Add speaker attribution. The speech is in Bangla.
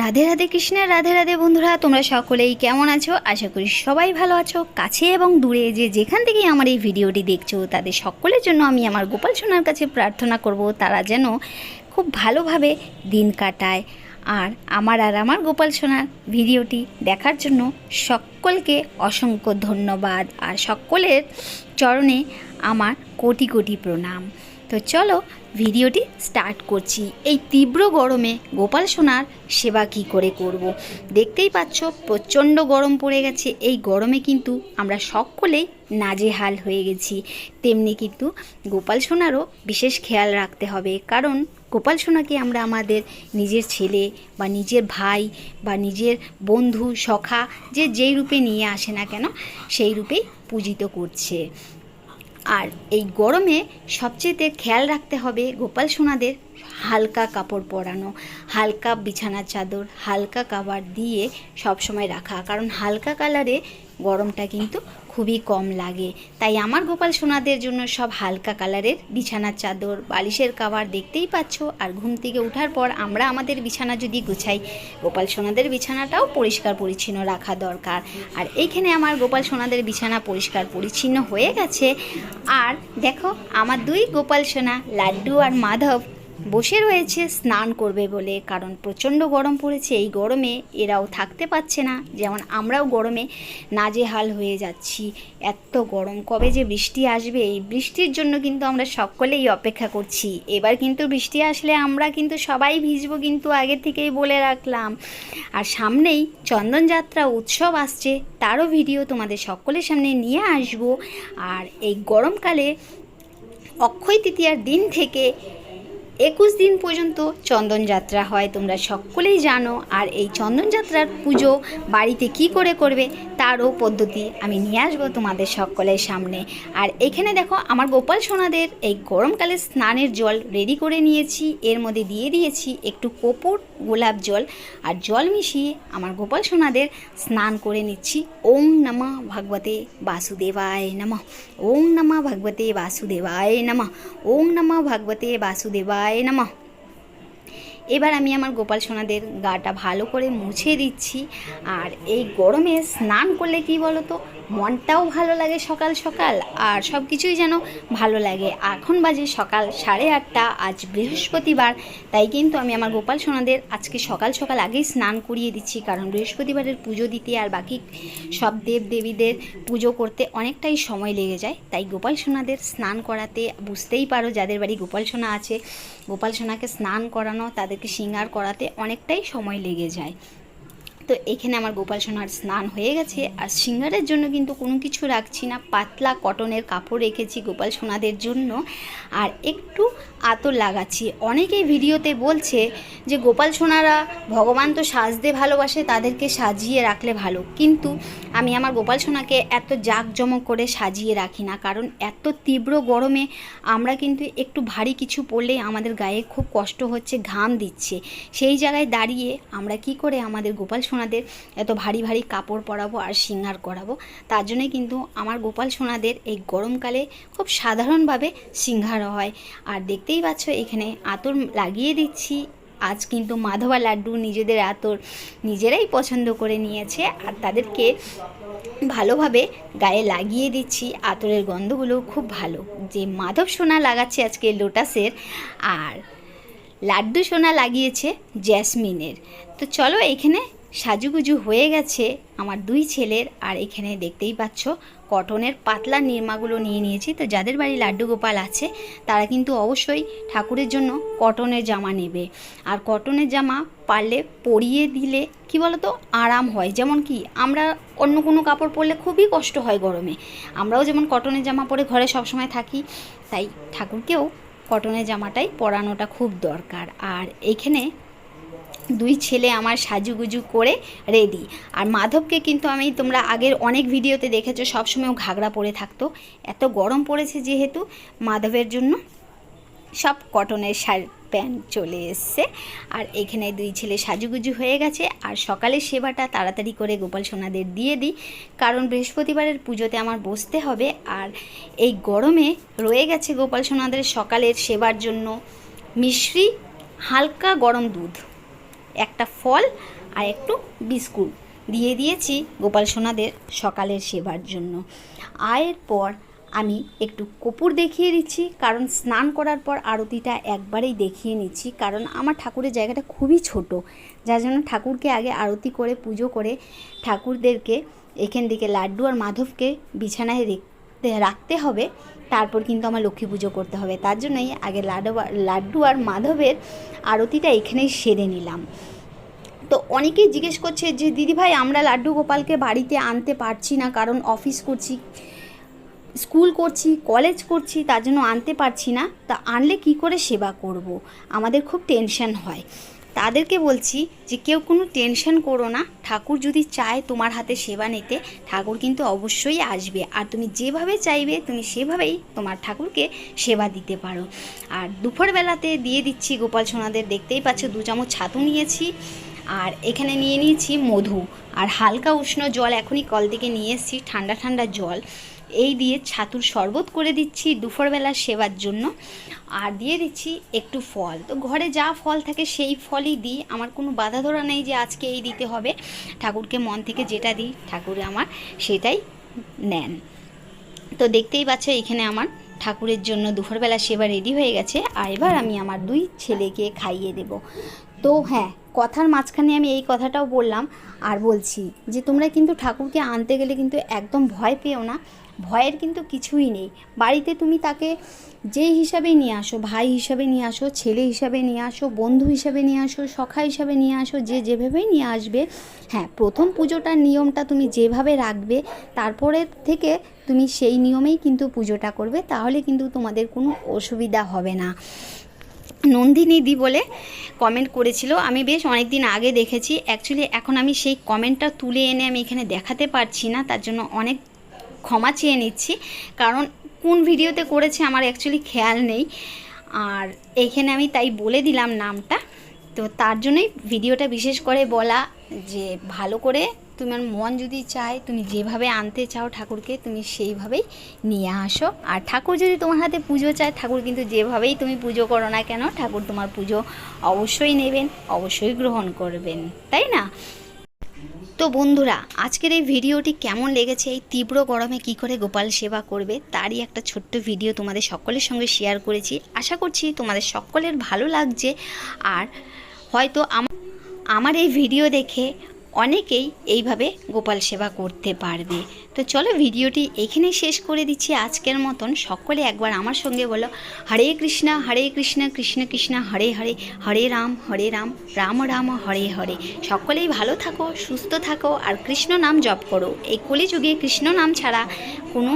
Speaker 1: রাধে রাধে কৃষ্ণের রাধে রাধে বন্ধুরা তোমরা সকলেই কেমন আছো আশা করি সবাই ভালো আছো কাছে এবং দূরে যে যেখান থেকে আমার এই ভিডিওটি দেখছো তাদের সকলের জন্য আমি আমার গোপাল সোনার কাছে প্রার্থনা করব তারা যেন খুব ভালোভাবে দিন কাটায় আর আমার আর আমার গোপাল সোনার ভিডিওটি দেখার জন্য সকলকে অসংখ্য ধন্যবাদ আর সকলের চরণে আমার কোটি কোটি প্রণাম তো চলো ভিডিওটি স্টার্ট করছি এই তীব্র গরমে গোপাল সোনার সেবা কি করে করব। দেখতেই পাচ্ছ প্রচণ্ড গরম পড়ে গেছে এই গরমে কিন্তু আমরা সকলেই নাজেহাল হয়ে গেছি তেমনি কিন্তু গোপাল সোনারও বিশেষ খেয়াল রাখতে হবে কারণ গোপাল সোনাকে আমরা আমাদের নিজের ছেলে বা নিজের ভাই বা নিজের বন্ধু সখা যে যেই রূপে নিয়ে আসে না কেন সেই রূপেই পূজিত করছে আর এই গরমে সবচেয়েতে খেয়াল রাখতে হবে গোপাল সোনাদের হালকা কাপড় পরানো হালকা বিছানার চাদর হালকা কাভার দিয়ে সবসময় রাখা কারণ হালকা কালারে গরমটা কিন্তু খুবই কম লাগে তাই আমার গোপাল সোনাদের জন্য সব হালকা কালারের বিছানার চাদর বালিশের কাভার দেখতেই পাচ্ছ আর ঘুম থেকে ওঠার পর আমরা আমাদের বিছানা যদি গুছাই গোপাল সোনাদের বিছানাটাও পরিষ্কার পরিচ্ছন্ন রাখা দরকার আর এইখানে আমার গোপাল সোনাদের বিছানা পরিষ্কার পরিচ্ছন্ন হয়ে গেছে আর দেখো আমার দুই গোপাল সোনা লাড্ডু আর মাধব বসে রয়েছে স্নান করবে বলে কারণ প্রচণ্ড গরম পড়েছে এই গরমে এরাও থাকতে পারছে না যেমন আমরাও গরমে নাজেহাল হয়ে যাচ্ছি এত গরম কবে যে বৃষ্টি আসবে এই বৃষ্টির জন্য কিন্তু আমরা সকলেই অপেক্ষা করছি এবার কিন্তু বৃষ্টি আসলে আমরা কিন্তু সবাই ভিজবো কিন্তু আগে থেকেই বলে রাখলাম আর সামনেই চন্দনযাত্রা উৎসব আসছে তারও ভিডিও তোমাদের সকলের সামনে নিয়ে আসব আর এই গরমকালে অক্ষয় তৃতীয়ার দিন থেকে একুশ দিন পর্যন্ত চন্দনযাত্রা হয় তোমরা সকলেই জানো আর এই চন্দনযাত্রার পুজো বাড়িতে কি করে করবে তারও পদ্ধতি আমি নিয়ে আসবো তোমাদের সকলের সামনে আর এখানে দেখো আমার গোপাল সোনাদের এই গরমকালে স্নানের জল রেডি করে নিয়েছি এর মধ্যে দিয়ে দিয়েছি একটু কপুর গোলাপ জল আর জল মিশিয়ে আমার গোপাল সোনাদের স্নান করে নিচ্ছি ওম নমা ভাগবতে বাসুদেবায় নামা ওম নমা ভাগবতে বাসুদেবায় নামা ওম নমা ভাগবতে বাসুদেবায় শিবায় নামা এবার আমি আমার গোপাল সোনাদের গাটা ভালো করে মুছে দিচ্ছি আর এই গরমে স্নান করলে কি বলো তো মনটাও ভালো লাগে সকাল সকাল আর সব কিছুই যেন ভালো লাগে এখন বাজে সকাল সাড়ে আটটা আজ বৃহস্পতিবার তাই কিন্তু আমি আমার গোপাল সোনাদের আজকে সকাল সকাল আগেই স্নান করিয়ে দিচ্ছি কারণ বৃহস্পতিবারের পুজো দিতে আর বাকি সব দেব দেবীদের পুজো করতে অনেকটাই সময় লেগে যায় তাই গোপাল সোনাদের স্নান করাতে বুঝতেই পারো যাদের বাড়ি গোপাল সোনা আছে গোপাল সোনাকে স্নান করানো তাদেরকে সিঙ্গার করাতে অনেকটাই সময় লেগে যায় তো এখানে আমার গোপাল সোনার স্নান হয়ে গেছে আর সিঙ্গারের জন্য কিন্তু কোনো কিছু রাখছি না পাতলা কটনের কাপড় রেখেছি গোপাল সোনাদের জন্য আর একটু আতর লাগাচ্ছি অনেকেই ভিডিওতে বলছে যে গোপাল সোনারা ভগবান তো সাজতে ভালোবাসে তাদেরকে সাজিয়ে রাখলে ভালো কিন্তু আমি আমার গোপাল সোনাকে এত জাঁকজমক করে সাজিয়ে রাখি না কারণ এত তীব্র গরমে আমরা কিন্তু একটু ভারী কিছু পরলেই আমাদের গায়ে খুব কষ্ট হচ্ছে ঘাম দিচ্ছে সেই জায়গায় দাঁড়িয়ে আমরা কি করে আমাদের গোপাল সোনাদের এত ভারী ভারী কাপড় পরাবো আর সিঙ্গার করাবো তার জন্যে কিন্তু আমার গোপাল সোনাদের এই গরমকালে খুব সাধারণভাবে সিঙ্গার হয় আর দেখতেই পাচ্ছ এখানে আতর লাগিয়ে দিচ্ছি আজ কিন্তু মাধবা লাড্ডু নিজেদের আতর নিজেরাই পছন্দ করে নিয়েছে আর তাদেরকে ভালোভাবে গায়ে লাগিয়ে দিচ্ছি আতরের গন্ধগুলো খুব ভালো যে মাধব সোনা লাগাচ্ছে আজকে লোটাসের আর লাড্ডু সোনা লাগিয়েছে জ্যাসমিনের তো চলো এখানে সাজুগুজু হয়ে গেছে আমার দুই ছেলের আর এখানে দেখতেই পাচ্ছ কটনের পাতলা নির্মাগুলো নিয়ে নিয়েছি তো যাদের বাড়ি লাড্ডু গোপাল আছে তারা কিন্তু অবশ্যই ঠাকুরের জন্য কটনের জামা নেবে আর কটনের জামা পারলে পরিয়ে দিলে কি বলতো আরাম হয় যেমন কি আমরা অন্য কোনো কাপড় পরলে খুবই কষ্ট হয় গরমে আমরাও যেমন কটনের জামা পরে ঘরে সবসময় থাকি তাই ঠাকুরকেও কটনের জামাটাই পরানোটা খুব দরকার আর এখানে দুই ছেলে আমার সাজুগুজু করে রেডি আর মাধবকে কিন্তু আমি তোমরা আগের অনেক ভিডিওতে দেখেছো সবসময় ও ঘাগড়া পরে থাকতো এত গরম পড়েছে যেহেতু মাধবের জন্য সব কটনের শার্ট প্যান্ট চলে এসছে আর এখানে দুই ছেলে সাজুগুজু হয়ে গেছে আর সকালের সেবাটা তাড়াতাড়ি করে গোপাল সোনাদের দিয়ে দিই কারণ বৃহস্পতিবারের পুজোতে আমার বসতে হবে আর এই গরমে রয়ে গেছে গোপাল সোনাদের সকালের সেবার জন্য মিশ্রি হালকা গরম দুধ একটা ফল আর একটু বিস্কুট দিয়ে দিয়েছি গোপাল সোনাদের সকালের সেবার জন্য আয়ের পর আমি একটু কপুর দেখিয়ে দিচ্ছি কারণ স্নান করার পর আরতিটা একবারেই দেখিয়ে নিচ্ছি কারণ আমার ঠাকুরের জায়গাটা খুবই ছোট যার জন্য ঠাকুরকে আগে আরতি করে পুজো করে ঠাকুরদেরকে এখান থেকে লাড্ডু আর মাধবকে বিছানায় রাখতে রাখতে হবে তারপর কিন্তু আমার লক্ষ্মী পুজো করতে হবে তার জন্যই আগে লাডু লাড্ডু আর মাধবের আরতিটা এখানেই সেরে নিলাম তো অনেকেই জিজ্ঞেস করছে যে দিদিভাই আমরা লাড্ডু গোপালকে বাড়িতে আনতে পারছি না কারণ অফিস করছি স্কুল করছি কলেজ করছি তার জন্য আনতে পারছি না তা আনলে কি করে সেবা করব। আমাদের খুব টেনশন হয় তাদেরকে বলছি যে কেউ কোনো টেনশন করো না ঠাকুর যদি চায় তোমার হাতে সেবা নিতে ঠাকুর কিন্তু অবশ্যই আসবে আর তুমি যেভাবে চাইবে তুমি সেভাবেই তোমার ঠাকুরকে সেবা দিতে পারো আর দুপুরবেলাতে দিয়ে দিচ্ছি গোপাল সোনাদের দেখতেই পাচ্ছ দু চামচ ছাতু নিয়েছি আর এখানে নিয়ে নিয়েছি মধু আর হালকা উষ্ণ জল এখনই কল থেকে নিয়ে এসেছি ঠান্ডা ঠান্ডা জল এই দিয়ে ছাতুর শরবত করে দিচ্ছি দুপুরবেলা সেবার জন্য আর দিয়ে দিচ্ছি একটু ফল তো ঘরে যা ফল থাকে সেই ফলই দিই আমার কোনো বাধা ধরা নেই যে আজকে এই দিতে হবে ঠাকুরকে মন থেকে যেটা দিই ঠাকুর আমার সেটাই নেন তো দেখতেই পাচ্ছ এখানে আমার ঠাকুরের জন্য দুপুরবেলা সেবা রেডি হয়ে গেছে আর এবার আমি আমার দুই ছেলেকে খাইয়ে দেব তো হ্যাঁ কথার মাঝখানে আমি এই কথাটাও বললাম আর বলছি যে তোমরা কিন্তু ঠাকুরকে আনতে গেলে কিন্তু একদম ভয় পেও না ভয়ের কিন্তু কিছুই নেই বাড়িতে তুমি তাকে যেই হিসাবে নিয়ে আসো ভাই হিসাবে নিয়ে আসো ছেলে হিসাবে নিয়ে আসো বন্ধু হিসাবে নিয়ে আসো সখা হিসাবে নিয়ে আসো যে যেভাবেই নিয়ে আসবে হ্যাঁ প্রথম পুজোটার নিয়মটা তুমি যেভাবে রাখবে তারপরে থেকে তুমি সেই নিয়মেই কিন্তু পুজোটা করবে তাহলে কিন্তু তোমাদের কোনো অসুবিধা হবে না নন্দিনীদি বলে কমেন্ট করেছিল আমি বেশ অনেক দিন আগে দেখেছি অ্যাকচুয়ালি এখন আমি সেই কমেন্টটা তুলে এনে আমি এখানে দেখাতে পারছি না তার জন্য অনেক ক্ষমা চেয়ে নিচ্ছি কারণ কোন ভিডিওতে করেছে আমার অ্যাকচুয়ালি খেয়াল নেই আর এখানে আমি তাই বলে দিলাম নামটা তো তার জন্যই ভিডিওটা বিশেষ করে বলা যে ভালো করে তোমার মন যদি চায় তুমি যেভাবে আনতে চাও ঠাকুরকে তুমি সেইভাবেই নিয়ে আসো আর ঠাকুর যদি তোমার হাতে পুজো চায় ঠাকুর কিন্তু যেভাবেই তুমি পুজো করো না কেন ঠাকুর তোমার পুজো অবশ্যই নেবেন অবশ্যই গ্রহণ করবেন তাই না তো বন্ধুরা আজকের এই ভিডিওটি কেমন লেগেছে এই তীব্র গরমে কি করে গোপাল সেবা করবে তারই একটা ছোট্ট ভিডিও তোমাদের সকলের সঙ্গে শেয়ার করেছি আশা করছি তোমাদের সকলের ভালো লাগছে আর হয়তো আমার এই ভিডিও দেখে অনেকেই এইভাবে গোপাল সেবা করতে পারবে তো চলো ভিডিওটি এখানে শেষ করে দিচ্ছি আজকের মতন সকলে একবার আমার সঙ্গে বলো হরে কৃষ্ণা হরে কৃষ্ণা কৃষ্ণ কৃষ্ণা হরে হরে হরে রাম হরে রাম রাম রাম হরে হরে সকলেই ভালো থাকো সুস্থ থাকো আর কৃষ্ণ নাম জপ করো এই কলিযুগে কৃষ্ণ নাম ছাড়া কোনো